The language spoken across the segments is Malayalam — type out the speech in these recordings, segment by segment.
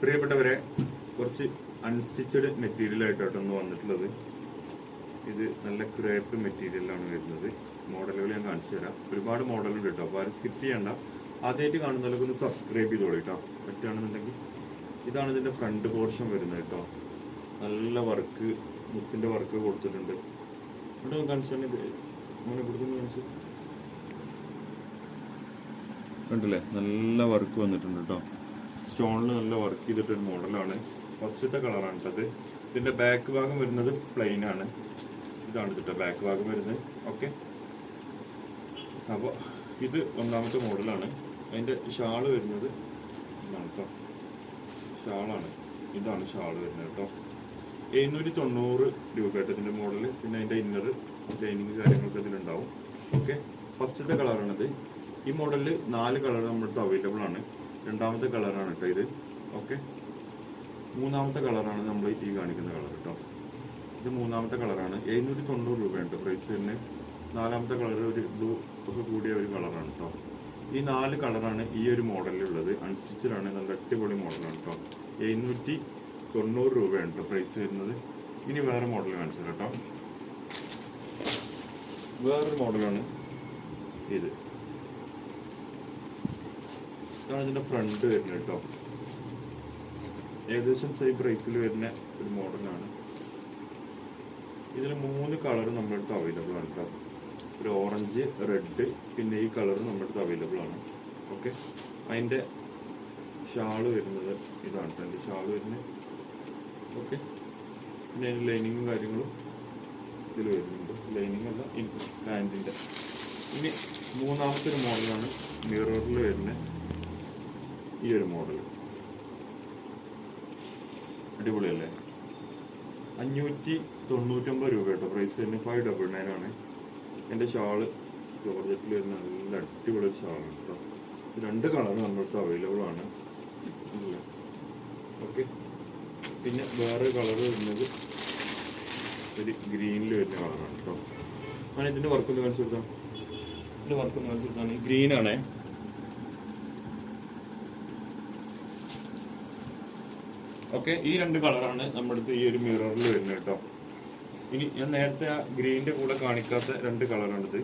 പ്രിയപ്പെട്ടവരെ കുറച്ച് അൺസ്റ്റിച്ചഡ് മെറ്റീരിയൽ ആയിട്ടാണ് വന്നിട്ടുള്ളത്. ഇത് നല്ല ക്രേപ്പ് മെറ്റീരിയലാണ് വരുന്നത്. മോഡലുകൾ ഞാൻ കാണിച്ചു തരാം. ഒരുപാട് മോഡലുണ്ട് കേട്ടോ അപ്പോൾ ആരും സ്കിപ്പ് ചെയ്യണ്ട. ആദ്യമായിട്ട് കാണുന്നവർക്ക് ഒന്ന് സബ്സ്ക്രൈബ് ചെയ്തോളൂ കേട്ടോ പറ്റുകയാണെന്നുണ്ടെങ്കിൽ ഇതാണ് ഇതിന്റെ ഫ്രണ്ട് പോർഷൻ വരുന്നത് കേട്ടോ നല്ല വർക്ക് മുത്തിന്റെ വർക്ക് കൊടുത്തിട്ടുണ്ട്. ഇവിടെ കാണിച്ചാണ് ഇത് അങ്ങനെ കൊടുക്കുന്നു കാണിച്ചു? കണ്ടില്ലേ? നല്ല വർക്ക് വന്നിട്ടുണ്ട് കേട്ടോ സ്റ്റോണിൽ നല്ല വർക്ക് ചെയ്തിട്ടൊരു മോഡലാണ്. ഫസ്റ്റത്തെ കളറാണ് കേട്ടത് ഇതിന്റെ ബാക്ക് ഭാഗം വരുന്നത് പ്ലെയിൻ ആണ്. ഇതാണ് കേട്ടോ ബാക്ക് ഭാഗം വരുന്നത്. ഓക്കെ അപ്പോൾ ഇത് ഒന്നാമത്തെ മോഡലാണ്. അതിന്റെ ഷാൾ വരുന്നത് ഇതാണ് കേട്ടോ ഷാളാണ്. ഇതാണ് ഷാൾ വരുന്നത് കേട്ടോ എഴുന്നൂറ്റി തൊണ്ണൂറ് രൂപയായിട്ട് ഇതിന്റെ മോഡൽ പിന്നെ അതിന്റെ ഇന്നർ ലൈനിങ് കാര്യങ്ങളൊക്കെ ഇതിലുണ്ടാവും. ഓക്കെ ഫസ്റ്റത്തെ കളറാണിത്. ഈ മോഡലിൽ നാല് കളർ നമ്മുടെ അടുത്ത് അവൈലബിൾ ആണ്. രണ്ടാമത്തെ കളറാണ് കേട്ടോ ഇത്. ഓക്കെ. മൂന്നാമത്തെ കളറാണ് നമ്മൾ ഈ കാണിക്കുന്ന കളർ കേട്ടോ. ഇത് മൂന്നാമത്തെ കളറാണ്. എഴുന്നൂറ്റി തൊണ്ണൂറ് രൂപയുണ്ട് പ്രൈസ് തന്നെ നാലാമത്തെ കളർ ഒരു ബ്ലൂ ഒക്കെ കൂടിയ ഒരു കളറാണ് കേട്ടോ. ഈ നാല് കളറാണ് ഈ ഒരു മോഡലിലുള്ളത്. അൺസ്റ്റിച്ചഡ് ആണ് നല്ല അടിപൊളി മോഡലാണ് കേട്ടോ. എഴുന്നൂറ്റി തൊണ്ണൂറ് രൂപയുണ്ട് പ്രൈസ് വരുന്നത്. ഇനി വേറെ മോഡൽ കാണിച്ചു കേട്ടോ. വേറൊരു മോഡലാണ് ഇത്. ഇതാണ് ഇതിന്റെ ഫ്രണ്ട് വരുന്നത് കേട്ടോ ഏകദേശം സെയിം പ്രൈസിൽ വരുന്ന ഒരു മോഡലാണ് ഇതിൽ മൂന്ന് കളർ നമ്മുടെ അടുത്ത് അവൈലബിൾ ആണ് കേട്ടോ ഒരു ഓറഞ്ച് റെഡ് പിന്നെ ഈ കളർ നമ്മുടെ അടുത്ത് അവൈലബിൾ ആണ്. ഓക്കെ അതിന്റെ ഷാൾ വരുന്നത് ഇതാണ് കേട്ടോ ഷാൾ ഷാൾ വരുന്നത്. ഓക്കെ പിന്നെ അതിന്റെ ലൈനിങ്ങും കാര്യങ്ങളും ഇതിൽ വരുന്നുണ്ട്. ലൈനിങ് അല്ല പാന്റിന്റെ ഇനി മൂന്നാമത്തെ ഒരു മോഡലാണ് മിററിൽ വരുന്ന ഈ ഒരു മോഡൽ അടിപൊളിയല്ലേ? അഞ്ഞൂറ്റി തൊണ്ണൂറ്റൊമ്പത് രൂപ കേട്ടോ. പ്രൈസ് തന്നെ ഫൈവ് ഡബിൾ നയൻ ആണ്. എന്റെ ഷാൾ ജോർജറ്റിൽ വരുന്ന നല്ല അടിപൊളി ഷാളാണ് കേട്ടോ. രണ്ട് കളർ നമ്മളടുത്ത് അവൈലബിൾ ആണ്. ഓക്കെ. പിന്നെ വേറെ കളർ വരുന്നത് ഒരു ഗ്രീനിൽ വരുന്ന കളറാണ് കേട്ടോ. അങ്ങനെ ഇതിന്റെ വർക്കൊന്ന് കാണിച്ചു കൊടുക്കാം ഇതിന്റെ വർക്കൊന്ന് കാണിച്ചു കൊടുത്താണ് ഗ്രീൻ ഓക്കെ ഈ രണ്ട് കളറാണ് നമ്മുടെ അടുത്ത് ഈ ഒരു മിററിൽ വരുന്നത് കേട്ടോ. ഇനി ഞാൻ നേരത്തെ ആ ഗ്രീനിന്റെ കൂടെ കാണിക്കാത്ത രണ്ട് കളറാണിത്.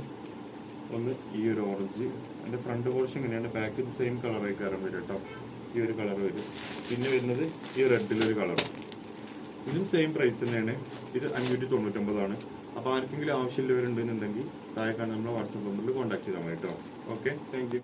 ഒന്ന് ഈ ഒരു ഓറഞ്ച് അതിന്റെ ഫ്രണ്ട് പോർഷൻ ഇങ്ങനെയാണ്. ബാക്ക് സെയിം കളറായി കയറാൻ വരും കേട്ടോ. ഈ ഒരു കളർ വരും. പിന്നെ വരുന്നത് ഈ റെഡിലൊരു കളറും ഇതും സെയിം പ്രൈസ് തന്നെയാണ്. ഇത് അഞ്ഞൂറ്റി തൊണ്ണൂറ്റൊമ്പതാണ് അപ്പോൾ ആർക്കെങ്കിലും ആവശ്യമുള്ളവരുണ്ടെന്നുണ്ടെങ്കിൽ താഴെ കാണുന്ന നമ്മുടെ വാട്സപ്പ് നമ്പറിൽ കോൺടാക്ട് ചെയ്താൽ മതി കേട്ടോ. Okay thank